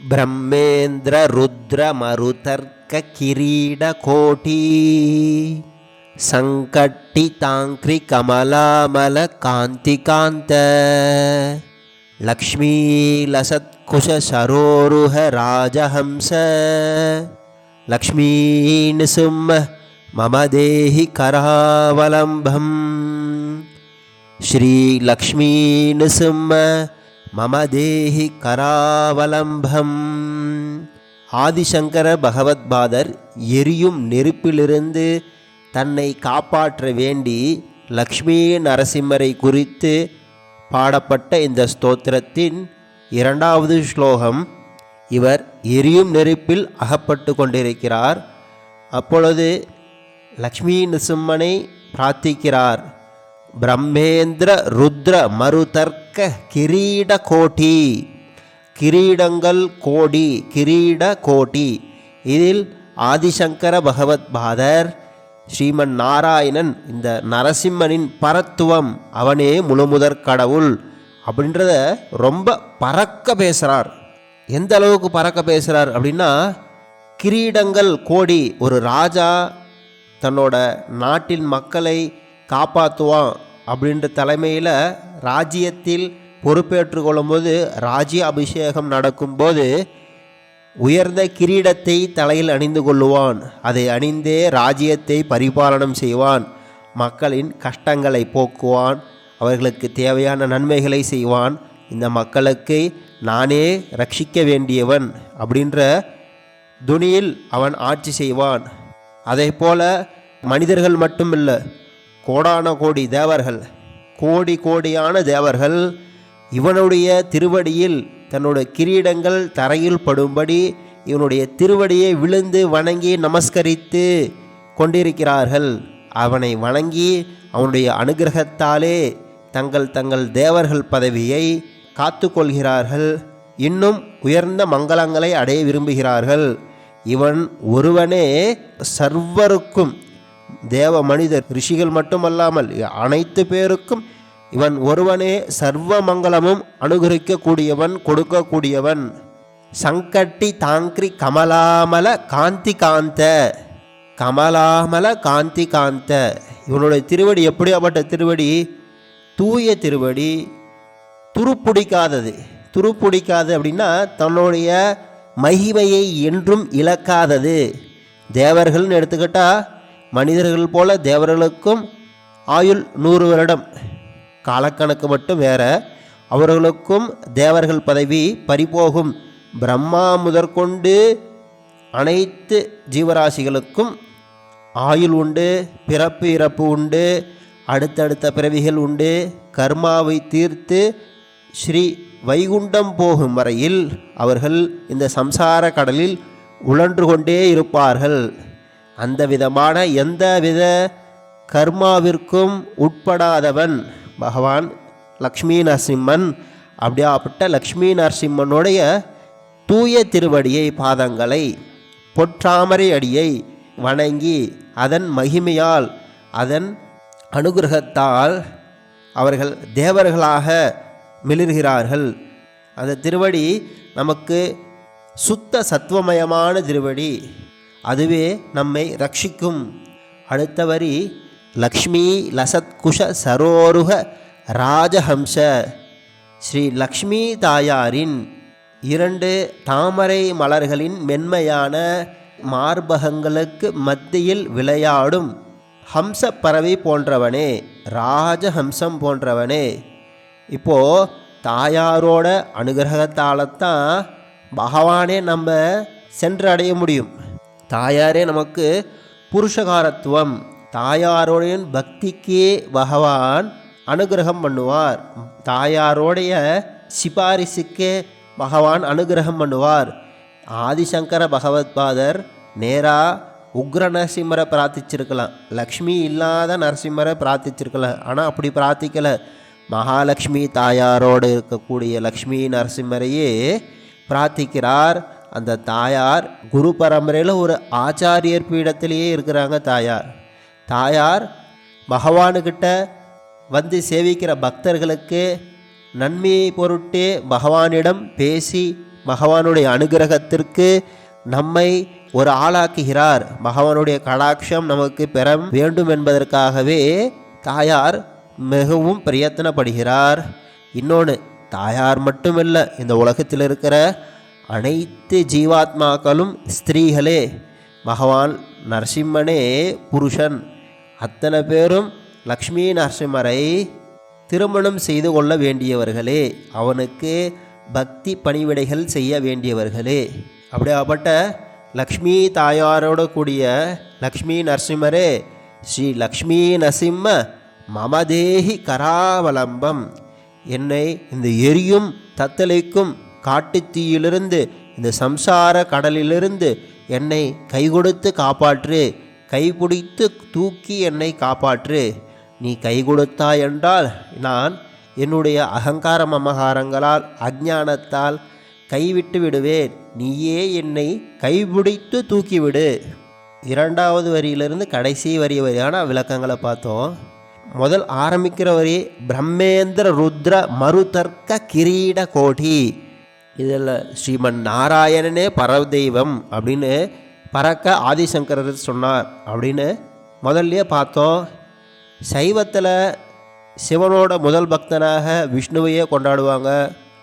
ब्रह्मेन्द्ररुद्रमरुतर्ककिरीडकोटी सङ्कट्टिताङ्क्रिकमलामलकान्तिकान्त लक्ष्मीलसत्कुशसरोरुह राजहंस लक्ष्मीनृसिंह मम देहि करावलम्बम् श्रीलक्ष्मीनृसिंह மம தேஹி கராவலம்பம் ஆதிசங்கர பகவத்பாதர் எரியும் நெருப்பிலிருந்து தன்னை காப்பாற்ற வேண்டி லக்ஷ்மி நரசிம்மரை குறித்து பாடப்பட்ட இந்த ஸ்தோத்திரத்தின் இரண்டாவது ஸ்லோகம் இவர் எரியும் நெருப்பில் அகப்பட்டு கொண்டிருக்கிறார். அப்பொழுது லக்ஷ்மி நரசிம்மனை பிரார்த்திக்கிறார். பிரம்மேந்திர ருத்ர மருதர்க்க கிரீட கோட்டி. கிரீடங்கள் கோடி கிரீட கோட்டி. இதில் ஆதிசங்கர பகவத்பாதர் ஸ்ரீமன் நாராயணன் இந்த நரசிம்மனின் பரத்துவம் அவனே முழுமுதற் கடவுள் அப்படின்றத ரொம்ப பறக்க பேசுகிறார் எந்த அளவுக்கு பறக்க பேசுகிறார் அப்படின்னா கிரீடங்கள் கோடி ஒரு ராஜா தன்னோட நாட்டின் மக்களை காப்பாற்றுவான் அப்படின்ற தலைமையில் ராஜ்யத்தில் பொறுப்பேற்று கொள்ளும்போது ராஜ்ய அபிஷேகம் நடக்கும்போது உயர்ந்த கிரீடத்தை தலையில் அணிந்து கொள்ளுவான். அதை அணிந்தே ராஜ்யத்தை பரிபாலனம் செய்வான். மக்களின் கஷ்டங்களை போக்குவான். அவர்களுக்கு தேவையான நன்மைகளை செய்வான். இந்த மக்களுக்கு நானே ரட்சிக்க வேண்டியவன் அப்படின்ற துணியில் அவன் ஆட்சி செய்வான். அதே போல மனிதர்கள் மட்டுமில்லை கோடான கோடி தேவர்கள் கோடி கோடியான தேவர்கள் இவனுடைய திருவடியில் தன்னுடைய கிரீடங்கள் தரையில் படும்படி இவனுடைய திருவடியை விழுந்து வணங்கி நமஸ்கரித்து கொண்டிருக்கிறார்கள். அவனை வணங்கி அவனுடைய அனுகிரகத்தாலே தங்கள் தங்கள் தேவர்கள் பதவியை காத்து கொள்கிறார்கள் இன்னும் உயர்ந்த மங்களங்களை அடைய விரும்புகிறார்கள். இவன் ஒருவனே சர்வருக்கும் தேவ மனிதர் ரிஷிகள் மட்டுமல்லாமல் அனைத்து பேருக்கும் இவன் ஒருவனே சர்வ மங்களமும் அனுகரிக்கக்கூடியவன் கொடுக்கக்கூடியவன். சங்கட்டி தாங்கிரி கமலாமல காந்தி காந்த கமலாமல காந்தி காந்த இவனுடைய திருவடி எப்படியாப்பட்ட திருவடி? தூய திருவடி. துருப்பிடிக்காதது. துருப்பிடிக்காது அப்படின்னா தன்னுடைய மகிமையை என்றும் இழக்காதது. தேவர்கள்னு எடுத்துக்கிட்டால் மனிதர்கள் போல தேவர்களுக்கும் ஆயுள் நூறு வருடம். காலக்கணக்கு மட்டும் வேற. அவர்களுக்கும் தேவர்கள் பதவி பறிபோகும். பிரம்மா முதற்கொண்டு அனைத்து ஜீவராசிகளுக்கும் ஆயுள் உண்டு பிறப்பு இறப்பு உண்டு அடுத்தடுத்த பிறவிகள் உண்டு. கர்மாவை தீர்த்து ஸ்ரீ வைகுண்டம் போகும் வரையில் அவர்கள் இந்த சம்சார கடலில் உழன்று கொண்டே இருப்பார்கள். அந்த விதமான எந்த வித கர்மாவிற்கும் உட்படாதவன் பகவான் லக்ஷ்மி நரசிம்மன். அப்படியாப்பட்ட லக்ஷ்மி நரசிம்மனுடைய தூய திருவடியை பாதங்களை பொற்றாமரை அடியை வணங்கி அதன் மகிமையால் அதன் அனுகிரகத்தால் அவர்கள் தேவர்களாக மிளிர்கிறார்கள். அந்த திருவடி நமக்கு சுத்த சத்துவமயமான திருவடி. அதுவே நம்மை ரட்சிக்கும். அடுத்த வரி லக்ஷ்மி லசத்குஷ சரோருக ராஜஹம்ச. ஸ்ரீ லக்ஷ்மி தாயாரின் இரண்டு தாமரை மலர்களின் மென்மையான மார்பகங்களுக்கு மத்தியில் விளையாடும் ஹம்ச பறவை போன்றவனே ராஜஹம்சம் போன்றவனே. இப்போது தாயாரோட அனுகிரகத்தால்தான் பகவானே நம்ம சென்றடைய முடியும். தாயாரே நமக்கு புருஷகாரத்துவம். தாயாரோடைய பக்திக்கே பகவான் அனுகிரகம் பண்ணுவார். தாயாரோடைய சிபாரிசுக்கே பகவான் அனுகிரகம் பண்ணுவார். ஆதிசங்கர பகவத்பாதர் நேராக உக்ர நரசிம்மரை பிரார்த்திச்சிருக்கலாம். லக்ஷ்மி இல்லாத நரசிம்மரை பிரார்த்திச்சிருக்கலாம் ஆனால் அப்படி பிரார்த்திக்கலை. மகாலட்சுமி தாயாரோடு இருக்கக்கூடிய லக்ஷ்மி நரசிம்மரையே பிரார்த்திக்கிறார். அந்த தாயார் குரு பரம்பரையில் ஒரு ஆச்சாரியர் பீடத்திலேயே இருக்கிறாங்க தாயார். தாயார் பகவானுக்கிட்ட வந்து சேவிக்கிற பக்தர்களுக்கு நன்மையை பொருட்டு பகவானிடம் பேசி பகவானுடைய அனுகிரகத்திற்கு நம்மை ஒரு ஆளாக்குகிறார். பகவானுடைய கடாட்சம் நமக்கு பெற வேண்டும் என்பதற்காகவே தாயார் மிகவும் பிரயத்தனப்படுகிறார். இன்னொன்று தாயார் மட்டுமில்லை இந்த உலகத்தில் இருக்கிற அனைத்து ஜீவாத்மாக்களும் ஸ்திரீகளே பகவான் நரசிம்மனே புருஷன். அத்தனை பேரும் லக்ஷ்மி நரசிம்மரை திருமணம் செய்து கொள்ள வேண்டியவர்களே அவனுக்கு பக்தி பணிவிடைகள் செய்ய வேண்டியவர்களே. அப்படியாப்பட்ட லக்ஷ்மி தாயாரோடு கூடிய லக்ஷ்மி நரசிம்மரே ஸ்ரீ லக்ஷ்மி நரசிம்ம மமதேஹி கராவலம்பம். என்னை இந்த எரியும் தத்தளிக்கும் காட்டுத்தீயிலிருந்து இந்த சம்சார கடலிலிருந்து என்னை கை கொடுத்து காப்பாற்று. கைபிடித்து தூக்கி என்னை காப்பாற்று. நீ கை கொடுத்தாய் என்றால் நான் என்னுடைய அகங்கார மமகாரங்களால் அஜானத்தால் கைவிட்டு விடுவேன். நீயே என்னை கைபிடித்து தூக்கிவிடு. இரண்டாவது வரியிலிருந்து கடைசி வரி வரையான விளக்கங்களை பார்த்தோம். முதல் ஆரம்பிக்கிற வரி பிரம்மேந்திர ருத்ர மருதர்க்க கிரீட கோடி இதில் ஸ்ரீமன் நாராயணனே பரதெய்வம் அப்படின்னு பறக்க ஆதிசங்கரர் சொன்னார் அப்படின்னு முதல்லையே பார்த்தோம். சைவத்தில் சிவனோட முதல் பக்தனாக விஷ்ணுவையே கொண்டாடுவாங்க.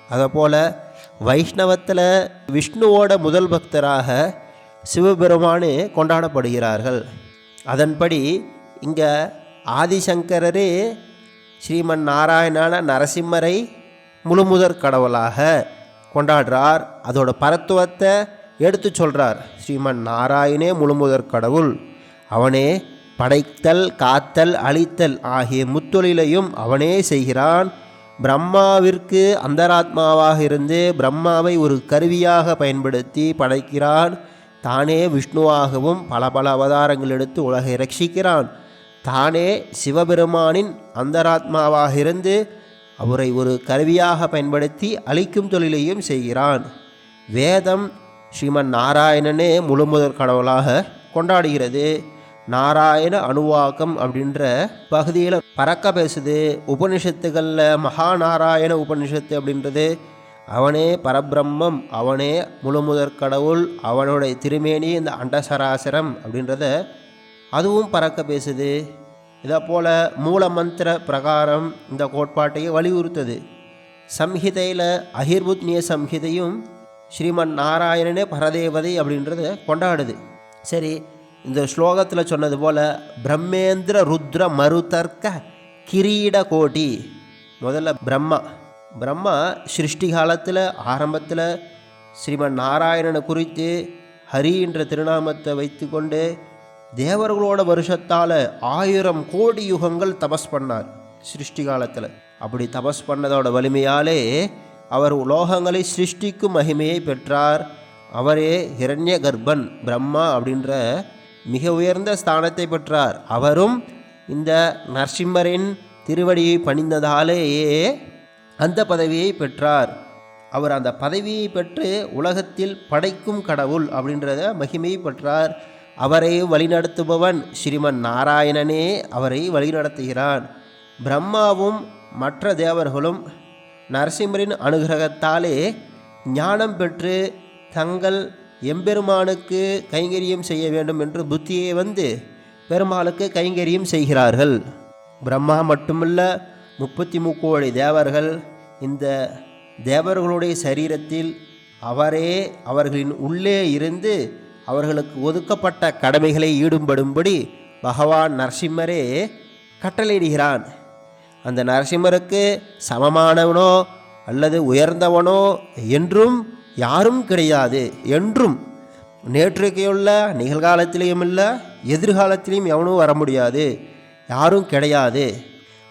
அதுபோல் வைஷ்ணவத்தில் விஷ்ணுவோட முதல் பக்தராக சிவபெருமானே கொண்டாடப்படுகிறார்கள். அதன்படி இங்கே ஆதிசங்கரரே ஸ்ரீமன் நாராயணான நரசிம்மரை முழுமுதற் கடவுளாக கொண்டாடுறார். அதோட பரத்துவத்தை எடுத்து சொல்கிறார் ஸ்ரீமன் நாராயணே முழுமுதற் கடவுள். அவனே படைத்தல் காத்தல் அழித்தல் ஆகிய முத்தொழிலையும் அவனே செய்கிறான். பிரம்மாவிற்கு அந்தராத்மாவாக இருந்து பிரம்மாவை ஒரு கருவியாக பயன்படுத்தி படைக்கிறான். தானே விஷ்ணுவாகவும் பல பல அவதாரங்கள் எடுத்து உலகை ரட்சிக்கிறான். தானே சிவபெருமானின் அந்தராத்மாவாக இருந்து அவரை ஒரு கருவியாக பயன்படுத்தி அழிக்கும் தொழிலையும் செய்கிறான். வேதம் ஸ்ரீமன் நாராயணனே முழுமுதற் கடவுளாக கொண்டாடுகிறது. நாராயண அணுவாக்கம் அப்படின்ற பகுதியில் பறக்க பேசுது. உபனிஷத்துகளில் மகாநாராயண உபனிஷத்து அப்படின்றது. அவனே பரபிரம்மம் அவனே முழுமுதற் கடவுள் அவனுடைய திருமேனி இந்த அண்டசராசரம் அப்படின்றத அதுவும் பறக்க பேசுது. இதை போல் மூல மந்திர பிரகாரம் இந்த கோட்பாட்டையை வலியுறுத்தது. சம்ஹிதையில் அகிர்புத்னிய சம்ஹிதையும் ஸ்ரீமன் நாராயணனே பரதேவதை அப்படின்றத கொண்டாடுது. சரி இந்த ஸ்லோகத்தில் சொன்னது போல் பிரம்மேந்திர ருத்ர மருதர்க்க கிரீட கோட்டி. முதல்ல பிரம்மா. பிரம்மா சிருஷ்டி காலத்தில் ஆரம்பத்தில் ஸ்ரீமன் நாராயணனை குறித்து ஹரி என்ற திருநாமத்தை வைத்துக்கொண்டு தேவர்களோட வருஷத்தால் ஆயிரம் கோடி யுகங்கள் தபஸ் பண்ணார் சிருஷ்டி காலத்தில். அப்படி தபஸ் பண்ணதோட வலிமையாலே அவர் உலோகங்களை சிருஷ்டிக்கும் மகிமையை பெற்றார். அவரே ஹிரண்ய கர்ப்பன் பிரம்மா அப்படின்ற மிக உயர்ந்த ஸ்தானத்தை பெற்றார். அவரும் இந்த நரசிம்மரின் திருவடியை பணிந்ததாலேயே அந்த பதவியை பெற்றார். அவர் அந்த பதவியை பெற்று உலகத்தில் படைக்கும் கடவுள் அப்படின்றத மகிமையை பெற்றார். அவரை வழிநடத்துபவன் ஸ்ரீமன் நாராயணனே அவரை வழிநடத்துகிறான். பிரம்மாவும் மற்ற தேவர்களும் நரசிம்மரின் அனுகிரகத்தாலே ஞானம் பெற்று தங்கள் எம்பெருமானுக்கு கைங்கரியம் செய்ய வேண்டும் என்று புத்தியை வந்து பெருமாளுக்கு கைங்கரியம் செய்கிறார்கள். பிரம்மா மட்டுமல்ல முப்பத்தி முக்கோடி தேவர்கள் இந்த தேவர்களுடைய சரீரத்தில் அவரே அவர்களின் உள்ளே இருந்து அவர்களுக்கு ஒதுக்கப்பட்ட கடமைகளை ஈடுபடும்படி பகவான் நரசிம்மரே கட்டளையிடுகிறான். அந்த நரசிம்மருக்கு சமமானவனோ அல்லது உயர்ந்தவனோ என்றும் யாரும் கிடையாது என்றும். நேற்றுக்கையுள்ள நிகழ்காலத்திலையும் இல்லை எதிர்காலத்திலையும் எவனும் வர முடியாது யாரும் கிடையாது.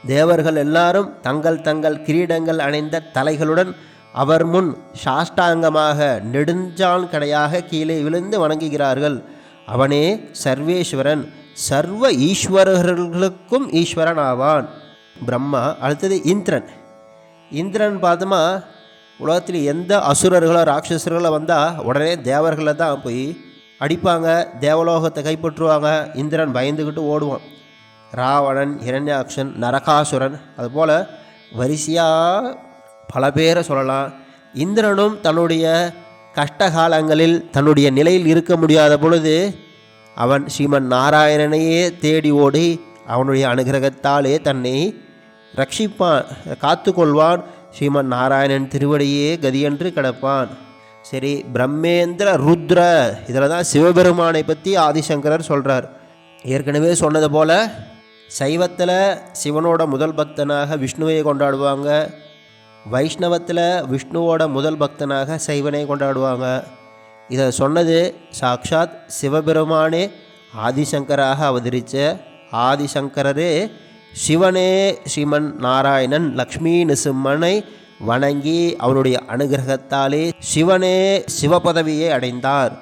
தேவர்கள் எல்லாரும் தங்கள் தங்கள் கிரீடங்கள் அணைந்த தலைகளுடன் அவர் முன் சாஷ்டாங்கமாக நெடுஞ்சான் கடையாக கீழே விழுந்து வணங்குகிறார்கள். அவனே சர்வேஸ்வரன் சர்வ ஈஸ்வரர்களுக்கும் ஈஸ்வரன் ஆவான் பிரம்மா அடுத்தது இந்திரன். இந்திரன் பார்த்தோமா உலகத்தில் எந்த அசுரர்களோ ராட்சசர்களோ வந்தால் உடனே தேவர்களை தான் போய் அடிப்பாங்க தேவலோகத்தை கைப்பற்றுவாங்க. இந்திரன் பயந்துக்கிட்டு ஓடுவான். ராவணன் இரண்யாக்ஷன் நரகாசுரன் அதுபோல் வரிசையாக பல பேரை சொல்லலாம். இந்திரனும் தன்னுடைய கஷ்டகாலங்களில் தன்னுடைய நிலையில் இருக்க முடியாத பொழுது அவன் ஸ்ரீமன் நாராயணனையே தேடி ஓடி அவனுடைய அனுகிரகத்தாலே தன்னை ரட்சிப்பான் காத்துக்கொள்வான். ஸ்ரீமன் நாராயணன் திருவடியே கதியென்று கிடப்பான். சரி பிரம்மேந்திர ருத்ர இதில் தான் சிவபெருமானை பற்றி ஆதிசங்கரர் சொல்கிறார் ஏற்கனவே சொன்னது போல் சைவத்தில் சிவனோட முதல் பக்தனாக விஷ்ணுவை கொண்டாடுவாங்க. வைஷ்ணவத்தில் விஷ்ணுவோட முதல் பக்தனாக சைவனை கொண்டாடுவாங்க. இதை சொன்னது சாக்ஷாத் சிவபெருமானே ஆதிசங்கராக அவதரித்த ஆதிசங்கரரே சிவனே ஸ்ரீமன் நாராயணன் லக்ஷ்மி நிசிம்மனை வணங்கி அவருடைய அனுகிரகத்தாலே சிவனே சிவபதவியை அடைந்தார்.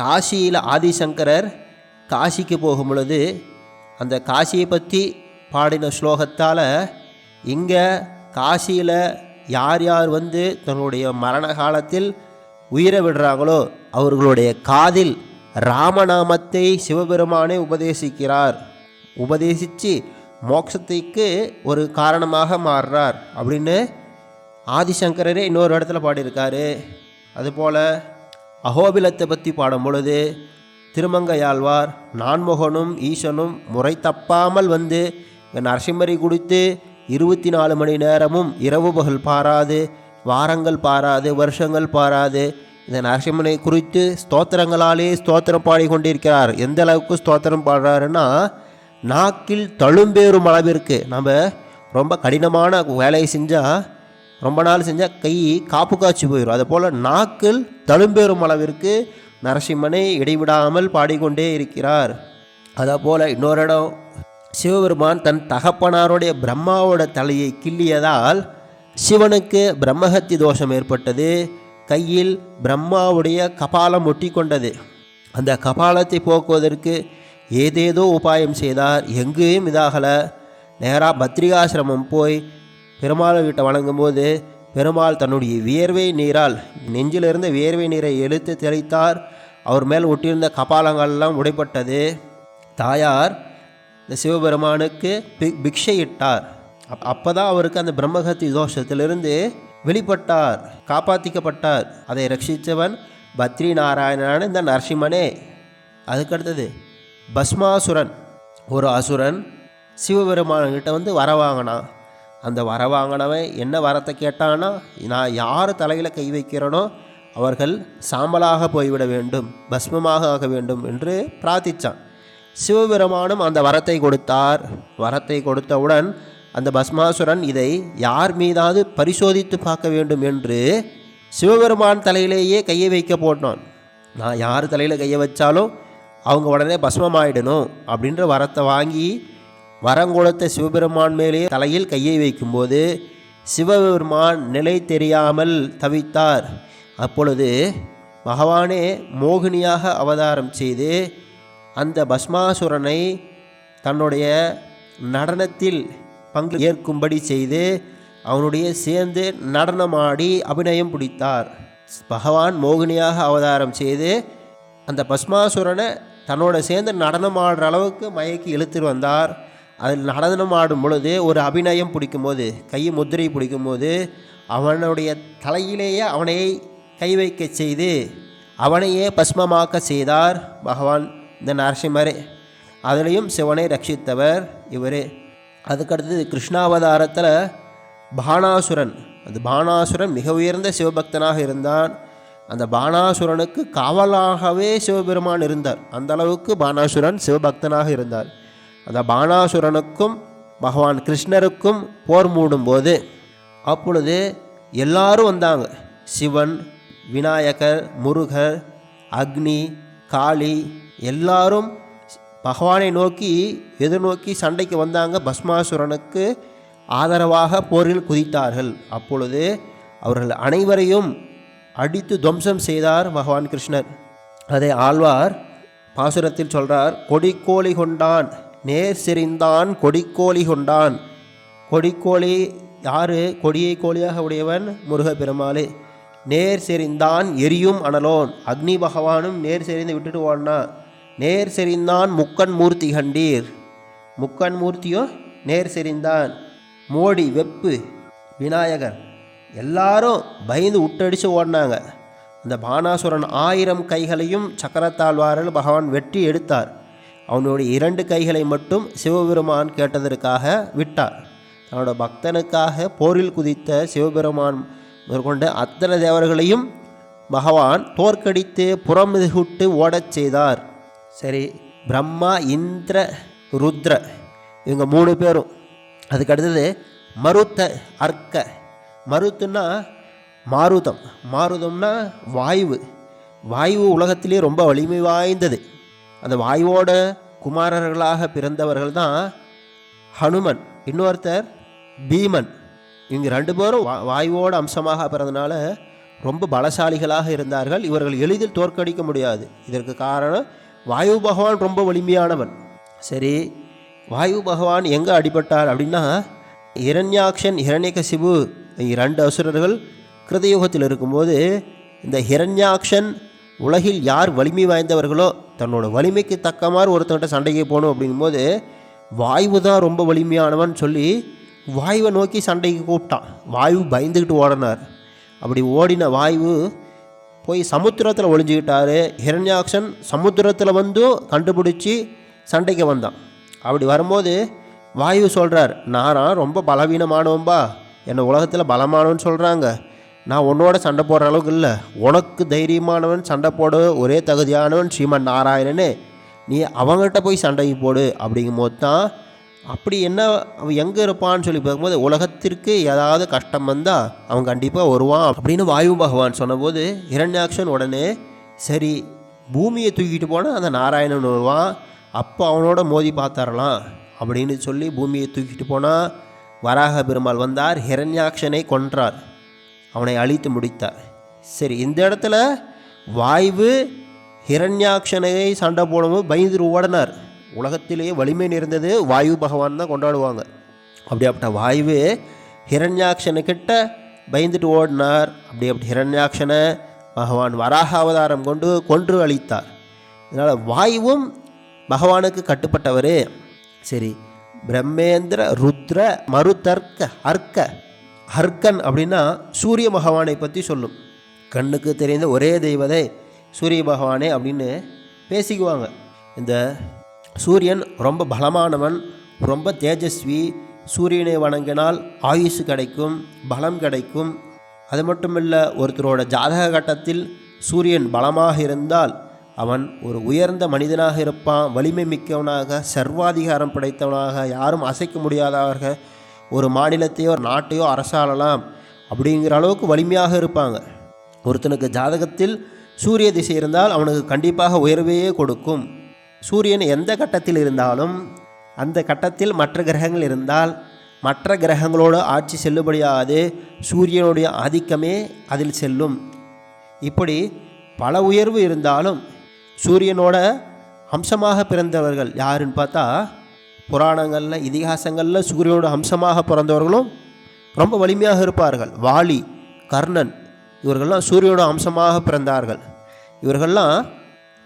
காசியில் ஆதிசங்கரர் காசிக்கு போகும் பொழுது அந்த காசியை பற்றி பாடின ஸ்லோகத்தால் இங்கே காசியில் யார் யார் வந்து தன்னுடைய மரண காலத்தில் உயிரை விடுறாங்களோ அவர்களுடைய காதில் ராமநாமத்தை சிவபெருமானே உபதேசிக்கிறார். உபதேசித்து மோட்சத்துக்கு ஒரு காரணமாக மாறுறார் அப்படின்னு ஆதிசங்கரரே இன்னொரு இடத்துல பாடியிருக்காரு. அதுபோல் அகோபிலத்தை பற்றி பாடும் பொழுது திருமங்கையாழ்வார் நான்முகனும் ஈசனும் முறை தப்பாமல் வந்து இங்க நரசிம்மரை குடித்து இருபத்தி நாலு மணி நேரமும் இரவு பகல் பாராது வாரங்கள் பாராது வருஷங்கள் பாராது. இந்த நரசிம்மனை குறித்து ஸ்தோத்திரங்களாலே ஸ்தோத்திரம் பாடிக்கொண்டிருக்கிறார் எந்த அளவுக்கு ஸ்தோத்திரம் பாடுறாருன்னா நாக்கில் தழும்பேறும் அளவிற்கு. நம்ம ரொம்ப கடினமான வேலையை செஞ்சால் ரொம்ப நாள் செஞ்சால் கை காப்பு காய்ச்சி போயிடும் அதுபோல் நாக்கில் தழும்பேறும் அளவிற்கு நரசிம்மனை இடைவிடாமல் பாடிக்கொண்டே இருக்கிறார். அதே போல் இன்னொரு இடம் சிவபெருமான் தன் தகப்பனாருடைய பிரம்மாவோட தலையை கிள்ளியதால் சிவனுக்கு பிரம்மஹத்தி தோஷம் ஏற்பட்டது. கையில் பிரம்மாவுடைய கபாலம் ஒட்டி கொண்டது அந்த கபாலத்தை போக்குவதற்கு ஏதேதோ உபாயம் செய்தார். எங்கேயும் இதாகலை. நேராக பத்ரிகாசிரமம் போய் பெருமாள் கிட்ட வணங்கும்போது பெருமாள் தன்னுடைய வியர்வை நீரால் நெஞ்சிலிருந்த வியர்வை நீரை இழுத்து தெளித்தார். அவர் மேல் ஒட்டியிருந்த கபாலங்கள்லாம் உடைப்பட்டது. தாயார் இந்த சிவபெருமானுக்கு பி பிக்ஷையிட்டார். அப் அப்போ தான் அவருக்கு அந்த பிரம்மகத்தி தோஷத்திலிருந்து வெளிப்பட்டார் காப்பாற்றிக்கப்பட்டார் அதை ரட்சித்தவன் பத்ரி நாராயணனான இந்த நரசிம்மனே. அதுக்கடுத்தது பஸ்மாசுரன். ஒரு அசுரன் சிவபெருமான்கிட்ட வந்து வர வாங்கினான். அந்த வர வாங்கினவன் என்ன வரத்தை கேட்டான்னா நான் யார் தலையில் கை வைக்கிறேனோ அவர்கள் சாம்பலாக போய்விட வேண்டும் பஸ்மமாக ஆக வேண்டும் என்று பிரார்த்தித்தான் சிவபெருமானும் அந்த வரத்தை கொடுத்தார். வரத்தை கொடுத்தவுடன் அந்த பஸ்மாசுரன் இதை யார் மீதாவது பரிசோதித்து பார்க்க வேண்டும் என்று சிவபெருமான் தலையிலேயே கையை வைக்க போட்டான். நான் யார் தலையில் கையை வச்சாலும் அவங்க உடனே பஸ்மமாயிடணும் அப்படின்ற வரத்தை வாங்கி வரங்கொடுத்த சிவபெருமான் மேலே தலையில் கையை வைக்கும்போது சிவபெருமான் நிலை தெரியாமல் தவித்தார். அப்பொழுது பகவானே மோகினியாக அவதாரம் செய்து அந்த பஸ்மாசுரனை தன்னுடைய நடனத்தில் பங்கு ஏற்கும்படி செய்து அவனுடைய சேர்ந்து நடனமாடி அபிநயம் பிடித்தார். பகவான் மோகினியாக அவதாரம் செய்து அந்த பஸ்மாசுரனை தன்னோட சேர்ந்து நடனமாடுற அளவுக்கு மயக்கி இழுத்துட்டு வந்தார். அதில் நடனமாடும் பொழுது ஒரு அபிநயம் பிடிக்கும்போது கை முத்திரை பிடிக்கும்போது அவனுடைய தலையிலேயே அவனை கை வைக்க செய்து அவனையே பஸ்மமாக்க செய்தார் பகவான். இந்த நரசிம்மரே அதுலேயும் சிவனை ரட்சித்தவர் இவர். அதுக்கடுத்தது கிருஷ்ணாவதாரத்தில் பானாசுரன் அந்த பானாசுரன் மிக உயர்ந்த சிவபக்தனாக இருந்தான். அந்த பானாசுரனுக்கு காவலாகவே சிவபெருமான் இருந்தார். அந்த அளவுக்கு பானாசுரன் சிவபக்தனாக இருந்தார். அந்த பானாசுரனுக்கும் பகவான் கிருஷ்ணருக்கும் போர் மூடும்போது அப்பொழுது எல்லாரும் வந்தாங்க. சிவன் விநாயகர் முருகர் அக்னி காளி எல்லாரும் பகவானை நோக்கி எதிர்நோக்கி சண்டைக்கு வந்தாங்க. பஸ்மாசுரனுக்கு ஆதரவாக போரில் குதித்தார்கள். அப்பொழுது அவர்கள் அனைவரையும் அடித்து துவம்சம் செய்தார் பகவான் கிருஷ்ணர். அதை ஆழ்வார் பாசுரத்தில் சொல்கிறார் கொடிக்கோழி கொண்டான் நேர் செறிந்தான் கொடிக்கோழி கொண்டான். கொடிக்கோழி யாரு? கொடியை கோழியாக உடையவன் முருகப்பெருமாளே. நேர் செறிந்தான் எரியும் அனலோன். அக்னி பகவானும் நேர் செறிந்து விட்டுட்டு ஓடனா நேர் செறிந்தான் முக்கன் மூர்த்தி கண்டீர். முக்கன் மூர்த்தியோ நேர் செறிந்தான். மோடி வெப்பு விநாயகர் எல்லாரும் பயந்து உட்டடிச்சு ஓடினாங்க. அந்த பானாசுரன் ஆயிரம் கைகளையும் சக்கரத்தாழ்வாரில் பகவான் வெட்டி எடுத்தார். அவனுடைய இரண்டு கைகளை மட்டும் சிவபெருமான் கேட்டதற்காக விட்டார். தன்னோட பக்தனுக்காக போரில் குதித்த சிவபெருமான் மேற்கொண்ட அத்தனை தேவர்களையும் பகவான் தோற்கடித்து புறமுதுகுட்டு ஓடச் செய்தார். சரி பிரம்மா இந்திர ருத்ர இவங்க மூணு பேரும். அதுக்கு அடுத்தது மருத்த அர்க்க. மருத்துன்னா மாருதம். மாருதம்னா வாயு வாயு உலகத்திலே ரொம்ப வலிமை வாய்ந்தது. அந்த வாயுவோட குமாரர்களாக பிறந்தவர்கள் தான் ஹனுமன் இன்னொருத்தர் பீமன். இவங்க ரெண்டு பேரும் வா வாயுவோட அம்சமாக பிறந்தனால ரொம்ப பலசாலிகளாக இருந்தார்கள். இவர்கள் எளிதில் தோற்கடிக்க முடியாது. இதற்கு காரணம் வாயு பகவான் ரொம்ப வலிமையானவன். சரி வாயு பகவான் எங்கே அடிபட்டார் அப்படின்னா இரண்யாக்ஷன் சிவு இரண்டு அசுரர்கள் கிருதயுகத்தில் இருக்கும்போது இந்த ஹிரண்யாக்ஷன் உலகில் யார் வலிமை வாய்ந்தவர்களோ தன்னோட வலிமைக்கு தக்க மாதிரி சண்டைக்கு போகணும் அப்படிங்கும்போது வாயு தான் ரொம்ப வலிமையானவன் சொல்லி வாயுவை நோக்கி சண்டைக்கு கூப்பிட்டான். வாயு பயந்துக்கிட்டு ஓடினார். அப்படி ஓடின வாயு போய் சமுத்திரத்தில் ஒளிஞ்சுக்கிட்டாரு. ஹிரண்யாக்ஷன் சமுத்திரத்தில் வந்து கண்டுபிடிச்சி சண்டைக்கு வந்தான். அப்படி வரும்போது வாயு சொல்கிறார் நானா ரொம்ப பலவீனமானவன்பா என்னை உலகத்தில் பலமானவன் சொல்கிறாங்க நான் உன்னோட சண்டை போடுற அளவுக்கு இல்லை. உனக்கு தைரியமானவன் சண்டை போட. ஒரே தகுதியானவன் ஸ்ரீமன் நாராயணனு. நீ அவங்ககிட்ட போய் சண்டைக்கு போடு. அப்படிங்கும் போது தான் அப்படி என்ன அவன் எங்கே இருப்பான்னு சொல்லி பார்க்கும்போது உலகத்திற்கு ஏதாவது கஷ்டம் வந்தால் அவன் கண்டிப்பாக வருவான் அப்படின்னு வாயு பகவான் சொன்னபோது இரண்யாக்ஷன் உடனே சரி பூமியை தூக்கிட்டு போனால் அந்த நாராயணன் வருவான் அப்போ அவனோட மோதி பார்த்தாரலாம் அப்படின்னு சொல்லி பூமியை தூக்கிட்டு போனால் வராக பெருமாள் வந்தார் ஹிரண்யாக்ஷனை கொன்றார். அவனை அழித்து முடித்தார். சரி இந்த இடத்துல வாய்வு ஹிரண்யாக்ஷனை சண்டை போடும்போது பயந்து ஓடனார். உலகத்திலேயே வலிமை நிறைந்தது வாயு பகவான் தான் கொண்டாடுவாங்க. அப்படியாப்பட்ட வாயு ஹிரண்யாக்ஷனுக்கிட்ட பயந்துட்டு ஓடினார். அப்படி அப்படி ஹிரண்யாக்ஷனை பகவான் வராக அவதாரம் கொண்டு கொன்று அழித்தார் இதனால் வாயுவும் பகவானுக்கு கட்டுப்பட்டவர். சரி பிரம்மேந்திர ருத்ர மருதர்க்க அர்க்க ஹர்கன் அப்படின்னா சூரிய பகவானை பற்றி சொல்லும். கண்ணுக்கு தெரிந்த ஒரே தெய்வதை சூரிய பகவானே அப்படின்னு பேசிக்குவாங்க. இந்த சூரியன் ரொம்ப பலமானவன் ரொம்ப தேஜஸ்வி. சூரியனை வணங்கினால் ஆயுசு கிடைக்கும் பலம் கிடைக்கும். அது மட்டும் இல்லை ஒருத்தரோட ஜாதக கட்டத்தில் சூரியன் பலமாக இருந்தால் அவன் ஒரு உயர்ந்த மனிதனாக இருப்பான் வலிமை மிக்கவனாக சர்வாதிகாரம் படைத்தவனாக யாரும் அசைக்க முடியாதவர்கள் ஒரு மாநிலத்தையோ ஒரு நாட்டையோ அரசாளலாம் அப்படிங்கிற அளவுக்கு வலிமையாக இருப்பாங்க. ஒருத்தனுக்கு ஜாதகத்தில் சூரிய திசை இருந்தால் அவனுக்கு கண்டிப்பாக உயர்வையே கொடுக்கும். சூரியன் எந்த கட்டத்தில் இருந்தாலும் அந்த கட்டத்தில் மற்ற கிரகங்கள் இருந்தால் மற்ற கிரகங்களோடு ஆட்சி செல்லுபடியாது சூரியனுடைய ஆதிக்கமே அதில் செல்லும். இப்படி பல உயர்வு இருந்தாலும் சூரியனோட அம்சமாக பிறந்தவர்கள் யாருன்னு பார்த்தா புராணங்களில் இதிகாசங்களில் சூரியனோட அம்சமாக பிறந்தவர்களும் ரொம்ப வலிமையாக இருப்பார்கள். வாலி கர்ணன் இவர்கள்லாம் சூரியனோட அம்சமாக பிறந்தார்கள். இவர்கள்லாம்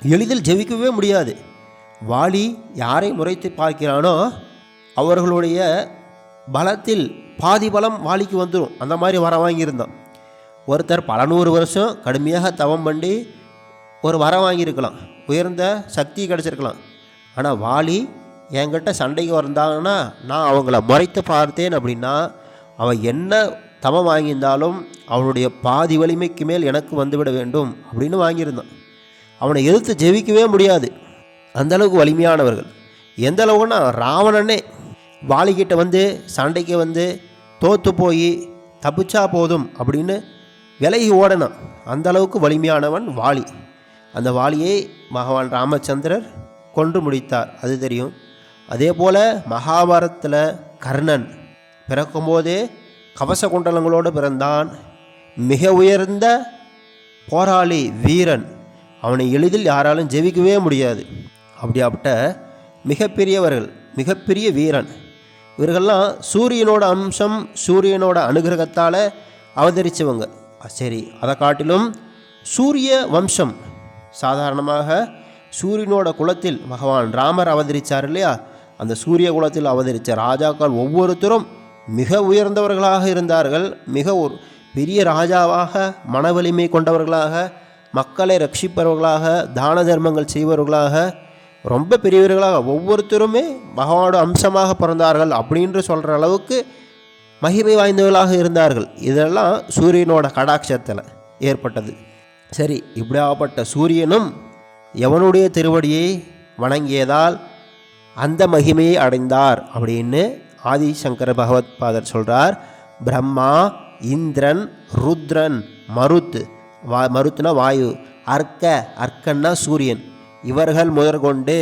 எளிதில் ஜெயிக்கவே முடியாது. வாலி யாரை முறைத்து பார்க்கிறானோ அவர்களுடைய பலத்தில் பாதி பலம் வாலிக்கு வந்துடும் அந்த மாதிரி வர வாங்கியிருந்தான். ஒருத்தர் பல நூறு வருஷம் கடுமையாக தவம் பண்ணி ஒரு வரம் வாங்கியிருக்கலாம். உயர்ந்த சக்தி கிடச்சிருக்கலாம். ஆனால் வாலி என்கிட்ட சண்டைக்கு வந்தாங்கன்னா நான் அவங்கள முறைத்து பார்த்தேன் அப்படின்னா அவன் என்ன தவம் வாங்கியிருந்தாலும் அவனுடைய பாதி வலிமைக்கு மேல் எனக்கு வந்துவிட வேண்டும் அப்படின்னு வாங்கியிருந்தான். அவனை எதிர்த்து ஜெயிக்கவே முடியாது. அந்தளவுக்கு வலிமையானவர்கள். எந்த அளவுக்குன்னா ராவணனே வாளிகிட்ட வந்து சண்டைக்கு வந்து தோற்று போய் தப்பிச்சா போதும் அப்படின்னு விலகி ஓடனான். அந்த அளவுக்கு வலிமையானவன் வாலி. அந்த வாலியை பகவான் ராமச்சந்திரர் கொன்று முடித்தார். அது தெரியும். அதே போல் மகாபாரதத்தில் கர்ணன் பிறக்கும்போதே கவச குண்டலங்களோடு பிறந்தான். மிக உயர்ந்த போராளி வீரன். அவனை எளிதில் யாராலும் ஜெயிக்கவே முடியாது. அப்படியாப்பட்ட மிகப்பெரியவர்கள் மிகப்பெரிய வீரன். இவர்கள்லாம் சூரியனோட அம்சம் சூரியனோட அனுகிரகத்தால் அவதரித்தவங்க சரி அதை காட்டிலும் சூரிய வம்சம் சாதாரணமாக சூரியனோட குலத்தில் பகவான் ராமர் அவதரித்தார் இல்லையா? அந்த சூரிய குலத்தில் அவதரித்த ராஜாக்கள் ஒவ்வொருத்தரும் மிக உயர்ந்தவர்களாக இருந்தார்கள். மிக ஒரு பெரிய ராஜாவாக மன வலிமை கொண்டவர்களாக மக்களை ரட்சிப்பவர்களாக தான தர்மங்கள் செய்பவர்களாக ரொம்ப பெரியவர்களாக ஒவ்வொருத்தருமே பகவானோட அம்சமாக பிறந்தார்கள் அப்படின்ற சொல்கிற அளவுக்கு மகிமை வாய்ந்தவர்களாக இருந்தார்கள். இதெல்லாம் சூரியனோட கடாட்சத்தில் ஏற்பட்டது. சரி இப்படியாகப்பட்ட சூரியனும் எவனுடைய திருவடியை வணங்கியதால் அந்த மகிமையை அடைந்தார் அப்படின்னு ஆதிசங்கர பகவத் பாதர் சொல்கிறார் பிரம்மா இந்திரன் ருத்ரன் மருத் வா மருத்துனா வாயு அர்க்க அர்க்கன்னா சூரியன். இவர்கள் முதற்கொண்டு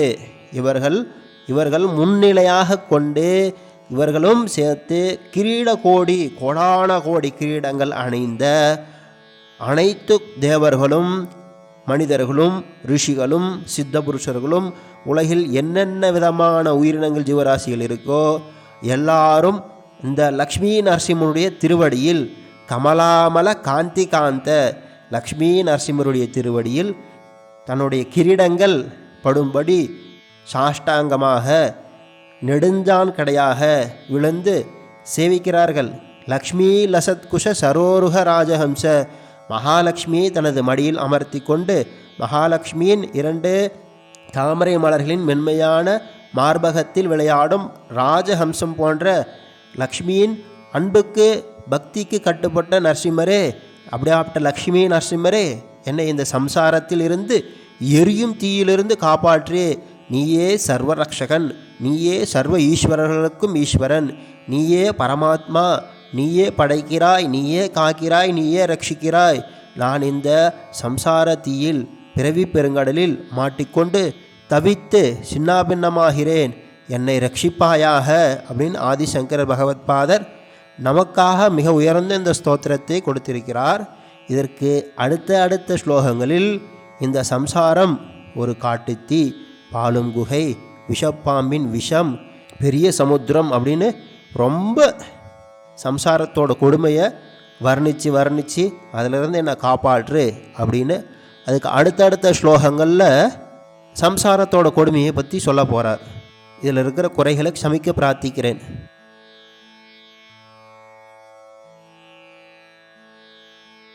இவர்கள் இவர்கள் முன்னிலையாக கொண்டு இவர்களும் சேர்த்து கிரீட கோடி கோடான கோடி கிரீடங்கள் அணிந்த அனைத்து தேவர்களும் மனிதர்களும் ரிஷிகளும் சித்த புருஷர்களும் உலகில் என்னென்ன விதமான உயிரினங்கள் ஜீவராசிகள் இருக்கோ எல்லாரும் இந்த லக்ஷ்மி நரசிம்மனுடைய திருவடியில் கமலாமல காந்தி காந்த லக்ஷ்மி நரசிம்மருடைய திருவடியில் தன்னுடைய கிரீடங்கள் படும்படி சாஷ்டாங்கமாக நெடுஞ்சான் கடையாக விழுந்து சேவிக்கிறார்கள். லக்ஷ்மி லசத்குஷ சரோருக ராஜஹம்ச. மகாலட்சுமி தனது மடியில் அமர்த்தி கொண்டு மகாலட்சுமியின் இரண்டு தாமரை மலர்களின் மென்மையான மார்பகத்தில் விளையாடும் ராஜஹம்சம் போன்ற லக்ஷ்மியின் அன்புக்கு பக்திக்கு கட்டுப்பட்ட நரசிம்மரே அப்படியாப்பட்ட லக்ஷ்மி நரசிம்மரே என்னை இந்த சம்சாரத்திலிருந்து எரியும் தீயிலிருந்து காப்பாற்றி நீயே சர்வ ரக்ஷகன் நீயே சர்வ ஈஸ்வரர்களுக்கும் ஈஸ்வரன் நீயே பரமாத்மா நீயே படைக்கிறாய் நீயே காக்கிறாய் நீயே ரட்சிக்கிறாய். நான் இந்த சம்சார தீயில் பிறவி பெருங்கடலில் மாட்டிக்கொண்டு தவித்து சின்னாபின்னமாகிறேன். என்னை ரட்சிப்பாயாக அப்படின்னு ஆதிசங்கர பகவத் பாதர் நமக்காக மிக உயர்ந்த இந்த ஸ்தோத்திரத்தை கொடுத்திருக்கிறார். இதற்கு அடுத்த அடுத்த ஸ்லோகங்களில் இந்த சம்சாரம் ஒரு காட்டுத்தீ பாலும் குகை விஷப்பாம்பின் விஷம் பெரிய சமுத்திரம் அப்படின்னு ரொம்ப சம்சாரத்தோட கொடுமையை வர்ணித்து வர்ணித்து அதிலிருந்து என்னை காப்பாற்று அப்படின்னு அதுக்கு அடுத்தடுத்த ஸ்லோகங்களில் சம்சாரத்தோட கொடுமையை பற்றி சொல்ல போகிறார் இதில் இருக்கிற குறைகளை சமிக்க பிரார்த்திக்கிறேன்.